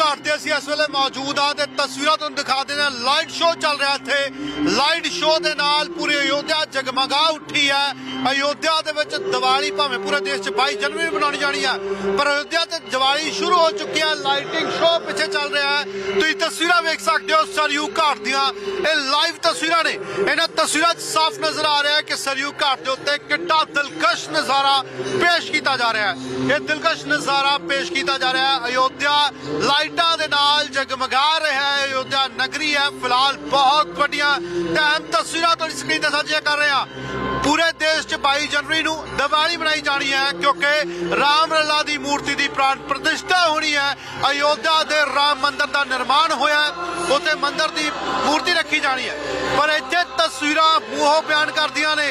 ਘਾਟ ਤੇ ਅਸੀਂ ਇਸ ਵੇਲੇ ਮੌਜੂਦ ਆ ਤੇ ਤਸਵੀਰਾਂ ਤੁਹਾਨੂੰ ਦਿਖਾ ਦਿੰਦੇ ਹਾਂ। ਲਾਈਟ ਸ਼ੋਅ ਚੱਲ ਰਿਹਾ ਇੱਥੇ। ਲਾਈਟ ਸ਼ੋਅ ਦੇ ਨਾਲ ਪੂਰੀ ਅਯੋਧਿਆ ਜਗਮਗਾ ਉੱਠੀ ਹੈ। ਅਯੋਧਿਆ ਦੇ ਵਿੱਚ ਦੀਵਾਲੀ ਭਾਵੇਂ ਪੂਰੇ ਦੇਸ਼ 'ਚ 22 ਜਨਵਰੀ ਨੂੰ ਮਨਾਉਣੀ ਜਾਣੀ ਆ ਪਰ ਅਯੋਧਿਆ ਤੇ ਦੀਵਾਲੀ ਸ਼ੁਰੂ ਹੋ ਚੁੱਕੀ ਹੈ। ਲਾਈਟਿੰਗ ਸ਼ੋਅ ਪਿੱਛੇ ਚੱਲ ਰਿਹਾ ਹੈ। ਤੁਸੀਂ ਤਸਵੀਰਾਂ ਵੇਖ ਸਕਦੇ ਹੋ ਸਰਯੂ ਘਾਟ ਦੀਆਂ। ਇਹ ਲਾਈਵ ਤਸਵੀਰਾਂ ਨੇ। ਇਹਨਾਂ ਤਸਵੀਰਾਂ 'ਚ ਸਾਫ਼ ਨਜ਼ਰ ਆ ਰਿਹਾ ਹੈ ਕਿ ਸਰਯੂ ਘਾਟ ਦੇ ਉੱਤੇ ਕਿੱਡਾ ਦਿਲਕਸ਼ ਨਜ਼ਾਰਾ ਪੇਸ਼ ਕੀਤਾ ਜਾ ਰਿਹਾ ਹੈ। ਇਹ ਦਿਲਕਸ਼ ਨਜ਼ਾਰਾ ਪੇਸ਼ ਕੀਤਾ ਜਾ ਰਿਹਾ ਹੈ। ਅਯੋਧਿਆ ਲਾਈਟਾਂ ਦੇ ਨਾਲ ਜਗਮਗਾ ਰਿਹਾ ਹੈ। ਅਯੋਧਿਆ ਨਗਰੀ ਹੈ। ਫਿਲਹਾਲ ਬਹੁਤ ਵੱਡੀਆਂ ਅਹਿਮ ਤਸਵੀਰਾਂ ਤੁਹਾਡੀ ਸਕਰੀਨ ਤੇ ਸਾਂਝੀਆਂ ਕਰ ਰਹੇ। ਹਾਂ ਪੂਰੇ ਦੇਸ਼ 'ਚ 22 ਜਨਵਰੀ ਨੂੰ ਦੀਵਾਲੀ ਮਨਾਈ ਜਾਣੀ ਹੈ ਕਿਉਂਕਿ ਰਾਮ ਲੱਲਾ ਦੀ ਮੂਰਤੀ ਦੀ ਪ੍ਰਾਣ ਪ੍ਰਤਿਸ਼ਠਾ ਹੋਣੀ ਹੈ। ਅਯੋਧਿਆ ਦੇ ਰਾਮ ਮੰਦਿਰ ਦਾ ਨਿਰਮਾਣ ਹੋਇਆ ਉੱਥੇ ਮੰਦਿਰ ਦੀ ਮੂਰਤੀ ਰੱਖੀ ਜਾਣੀ ਹੈ। ਪਰ ਇੱਥੇ ਤਸਵੀਰਾਂ ਮੂੰਹੋਂ ਬਿਆਨ ਕਰਦੀਆਂ ਨੇ।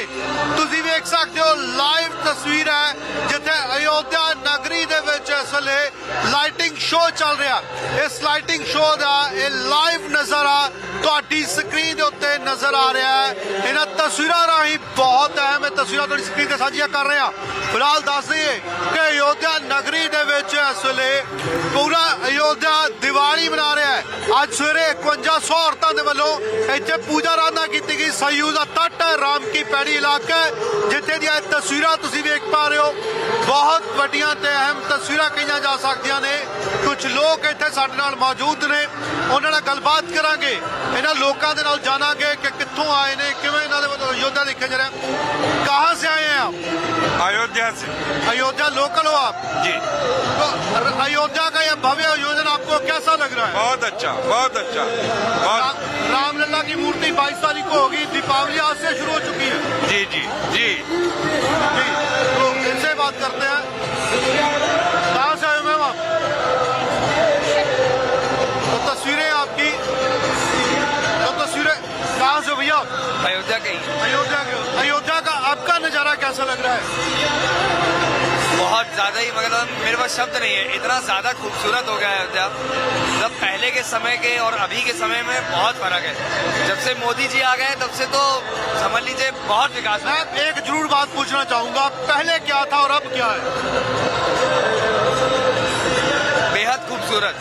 ਤੁਸੀਂ ਵੇਖ ਸਕਦੇ ਹੋ ਲਾਈਵ ਤਸਵੀਰ ਹੈ, ਜਿੱਥੇ ਅਯੋਧਿਆ ਨਗਰੀ ਦੇ ਵਿੱਚ ਇਸ ਵੇਲੇ ਲਾਈਟਿੰਗ ਸ਼ੋਅ ਚੱਲ ਰਿਹਾ। ਇਸ ਲਾਈਟਿੰਗ ਸ਼ੋਅ ਦਾ ਇਹ ਲਾਈਵ ਨਜ਼ਾਰਾ ਤੁਹਾਡੀ ਸਕਰੀਨ ਦੇ ਉੱਤੇ ਨਜ਼ਰ ਆ ਰਿਹਾ ਹੈ। ਇਹਨਾਂ ਤਸਵੀਰਾਂ ਰਾਹੀਂ ਬਹੁਤ ਅਹਿਮ ਇਹ ਤਸਵੀਰਾਂ ਤੁਹਾਡੀ ਸਕਰੀਨ ਤੇ ਸਾਂਝੀਆਂ ਕਰ ਰਹੇ। ਫਿਲਹਾਲ ਦੱਸ ਦਈਏ ਕਿ ਅਯੋਧਿਆ ਨਗਰੀ ਦੇ ਵਿੱਚ ਇਸ ਵੇਲੇ ਪੂਰਾ ਅਯੋਧਿਆ ਦੀਵਾਲੀ ਮਨਾ ਰਿਹਾ ਹੈ। ਅੱਜ ਸਵੇਰੇ 5100 ਔਰਤਾਂ ਦੇ ਵੱਲੋਂ ਇੱਥੇ ਪੂਜਾ ਆਰਾਧਨਾ ਕੀਤੀ ਗਈ। ਸਯੂ ਦਾ ਤੱਟ ਰਾਮ ਕੀ ਪੈੜੀ ਇਲਾਕਾ ਜਿੱਥੇ ਦੀਆਂ ਤਸਵੀਰਾਂ ਤੁਸੀਂ ਵੇਖ ਪਾ ਰਹੇ ਹੋ। ਬਹੁਤ ਵੱਡੀਆਂ ਤੇ ਅਹਿਮ ਤਸਵੀਰਾਂ ਕਹੀਆਂ ਜਾ ਸਕਦੀਆਂ ਨੇ। ਕੁਝ ਲੋਕ ਇੱਥੇ ਸਾਡੇ ਨਾਲ ਮੌਜੂਦ ਨੇ। ਉਹਨਾਂ ਨਾਲ ਗੱਲਬਾਤ ਕਰਾਂਗੇ। ਇਹਨਾਂ ਲੋਕਾਂ ਦੇ ਨਾਲ ਜਾਣਾਂਗੇ ਕਿ ਕਿੱਥੋਂ ਆਏ ਨੇ ਕਿਵੇਂ ਇਹਨਾਂ ਦੇ ਵੱਲੋਂ ਅਯੋਧਿਆ ਦੇਖਿਆ ਜਾ ਰਿਹਾ ਕਹਾਂ ਸੇ ਆਏ हैं आप अयोध्या से अयोध्या लोकल हो आप जी तो अयोध्या का यह भव्य आयोजन आपको कैसा लग रहा है बहुत अच्छा बहुत अच्छा बहुत रा- रामलला की मूर्ति 22 तारीख को होगी दीपावली आज से शुरू हो चुकी है जी जी जी जी तो इनसे बात करते हैं आप? अयोध्या के ही अयोध्या के। अयोध्या का आपका नज़ारा कैसा लग रहा है? बहुत ज़्यादा ही मतलब मेरे पास शब्द नहीं है। इतना ज़्यादा खूबसूरत हो गया है अयोध्या। मतलब पहले के समय के और अभी के समय में बहुत फ़र्क है। जब से मोदी जी आ गए तब से तो समझ लीजिए बहुत विकास है मैं एक ज़रूर बात पूछना चाहूँगा पहले क्या था और अब क्या है? बेहद खूबसूरत।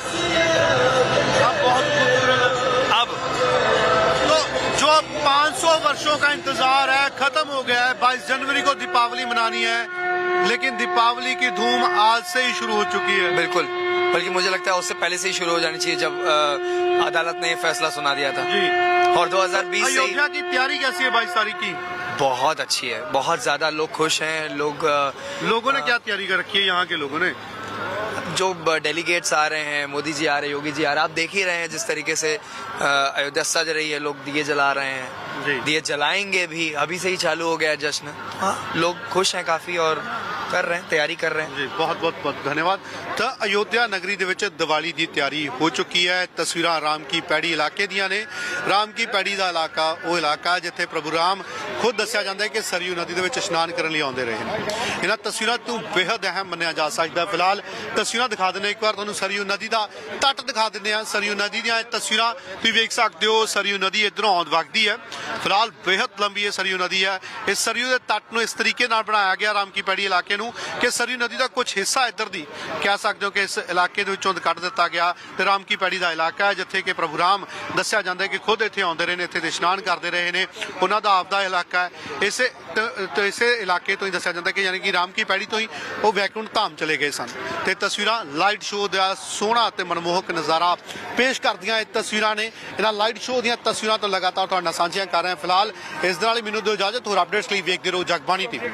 वर्षों का इंतज़ार है खत्म हो गया है। 22 जनवरी को दीपावली मनानी है लेकिन दीपावली की धूम आज से ही शुरू हो चुकी है। बिल्कुल बल्कि मुझे लगता है उससे पहले से ही शुरू हो जानी चाहिए जब अ, अदालत ने ये फैसला सुना दिया था। जी। और 2020 से ही अयोध्या की तैयारी कैसी है बाईस तारीख की? बहुत अच्छी है बहुत ज़्यादा लोग खुश हैं लोग अ, लोगों ने क्या तैयारी कर रखी है यहाँ के लोगों ने? जो डेलीगेट्स आ रहे हैं मोदी जी आ रहे हैं योगी जी आ रहे हैं आप देख ही रहे हैं जिस तरीके से अयोध्या सज रही है लोग दिए जला रहे हैं। दिए जलाएंगे भी अभी से ही चालू हो गया जश्न। हाँ। लोग खुश हैं काफ़ी और ਕਰ ਰਹੇ ਤਿਆਰੀ ਕਰ ਰਹੇ ਜੀ ਬਹੁਤ ਬਹੁਤ ਬਹੁਤ ਧੰਨਵਾਦ ਤਾਂ ਅਯੋਧਿਆ ਨਗਰੀ ਦੇ ਵਿੱਚ ਦੀਵਾਲੀ ਦੀ ਤਿਆਰੀ ਹੋ ਚੁੱਕੀ ਹੈ ਤਸਵੀਰਾਂ ਰਾਮ ਕੀ ਪੈੜੀ ਇਲਾਕੇ ਦੀਆਂ ਨੇ ਰਾਮ ਕੀ ਪੈੜੀ ਦਾ ਇਲਾਕਾ ਉਹ ਇਲਾਕਾ ਜਿੱਥੇ ਪ੍ਰਭੂ ਰਾਮ ਖੁਦ ਦੱਸਿਆ ਜਾਂਦਾ ਹੈ ਕਿ ਸਰਯੂ ਨਦੀ ਦੇ ਵਿੱਚ ਇਸ਼ਨਾਨ ਕਰਨ ਲਈ ਆਉਂਦੇ ਰਹੇ ਨੇ ਇਹਨਾਂ ਤਸਵੀਰਾਂ ਤੋਂ ਬੇहद ਅਹਿਮ ਮੰਨਿਆ ਜਾ ਸਕਦਾ ਫਿਲਹਾਲ ਤਸਵੀਰਾਂ ਦਿਖਾ ਦਿੰਦੇ ਇੱਕ ਵਾਰ ਤੁਹਾਨੂੰ ਸਰਯੂ ਨਦੀ ਦਾ ਤੱਟ ਦਿਖਾ ਦਿੰਦੇ ਆ ਸਰਯੂ ਨਦੀ ਦੀਆਂ ਤਸਵੀਰਾਂ ਤੁਸੀਂ ਵੇਖ ਸਕਦੇ ਹੋ। ਸਰਯੂ ਨਦੀ ਇਧਰੋਂ ਆਉਂਦ ਵਗਦੀ ਹੈ। ਫਿਲਹਾਲ ਬੇहद ਲੰਬੀ ਇਹ ਸਰਯੂ ਨਦੀ ਹੈ। ਇਸ ਸਰਯੂ ਦੇ ਤੱਟ ਨੂੰ ਇਸ ਤਰੀਕੇ ਨਾਲ ਬਣਾਇਆ ਗਿਆ ਰਾਮ ਕੀ ਪੈੜੀ ਇਲਾਕੇ ਨੂੰ ਕਿ ਸਰਯੂ ਨਦੀ ਦਾ ਕੁਝ ਹਿੱਸਾ ਇੱਧਰ ਦੀ ਕਹਿ ਸਕਦੇ ਹੋ ਕਿ ਇਸ ਇਲਾਕੇ ਦੇ ਵਿੱਚੋਂ ਕੱਢ ਦਿੱਤਾ ਗਿਆ ਤੇ ਰਾਮ ਕੀ ਪੈੜੀ ਦਾ ਇਲਾਕਾ ਹੈ, ਜਿੱਥੇ ਕਿ ਪ੍ਰਭੂ ਰਾਮ ਦੱਸਿਆ ਜਾਂਦਾ ਹੈ ਕਿ ਖੁਦ ਇੱਥੇ ਆਉਂਦੇ ਰਹੇ ਨੇ, ਇੱਥੇ ਦੇ ਇਸ਼ਨਾਨ ਕਰਦੇ ਰਹੇ ਨੇ। ਉਹਨਾਂ ਦਾ ਆਪਦਾ ਇਲਾਕਾ ਹੈ। ਇਸੇ ਇਸੇ ਇਲਾਕੇ ਤੋਂ ਹੀ ਦੱਸਿਆ ਜਾਂਦਾ ਕਿ ਯਾਨੀ ਕਿ ਰਾਮ ਕੀ ਪੈੜੀ ਤੋਂ ਹੀ ਉਹ ਵੈਕੁੰਠ ਧਾਮ ਚਲੇ ਗਏ ਸਨ। ਤੇ ਤਸਵੀਰਾਂ ਲਾਈਟ ਸ਼ੋਅ ਦਾ ਸੋਹਣਾ ਤੇ ਮਨਮੋਹਕ ਨਜ਼ਾਰਾ ਪੇਸ਼ ਕਰਦੀਆਂ ਇਹ ਤਸਵੀਰਾਂ ਨੇ। ਇਹਨਾਂ ਲਾਈਟ ਸ਼ੋਅ ਦੀਆਂ ਤਸਵੀਰਾਂ ਤੋਂ ਲਗਾਤਾਰ ਤੁਹਾਡੇ ਨਾਲ ਸਾਂਝੀਆਂ ਕਰ ਰਹੇ ਹਾਂ ਫਿਲਹਾਲ। ਇਸ ਦੇ ਨਾਲ ਹੀ ਮੈਨੂੰ ਦਿਓ ਇਜਾਜ਼ਤ, ਹੋਰ ਅਪਡੇਟਸ ਲਈ ਵੇਖਦੇ ਰਹੋ ਜਗਬਾਣੀ ਟੀਵੀ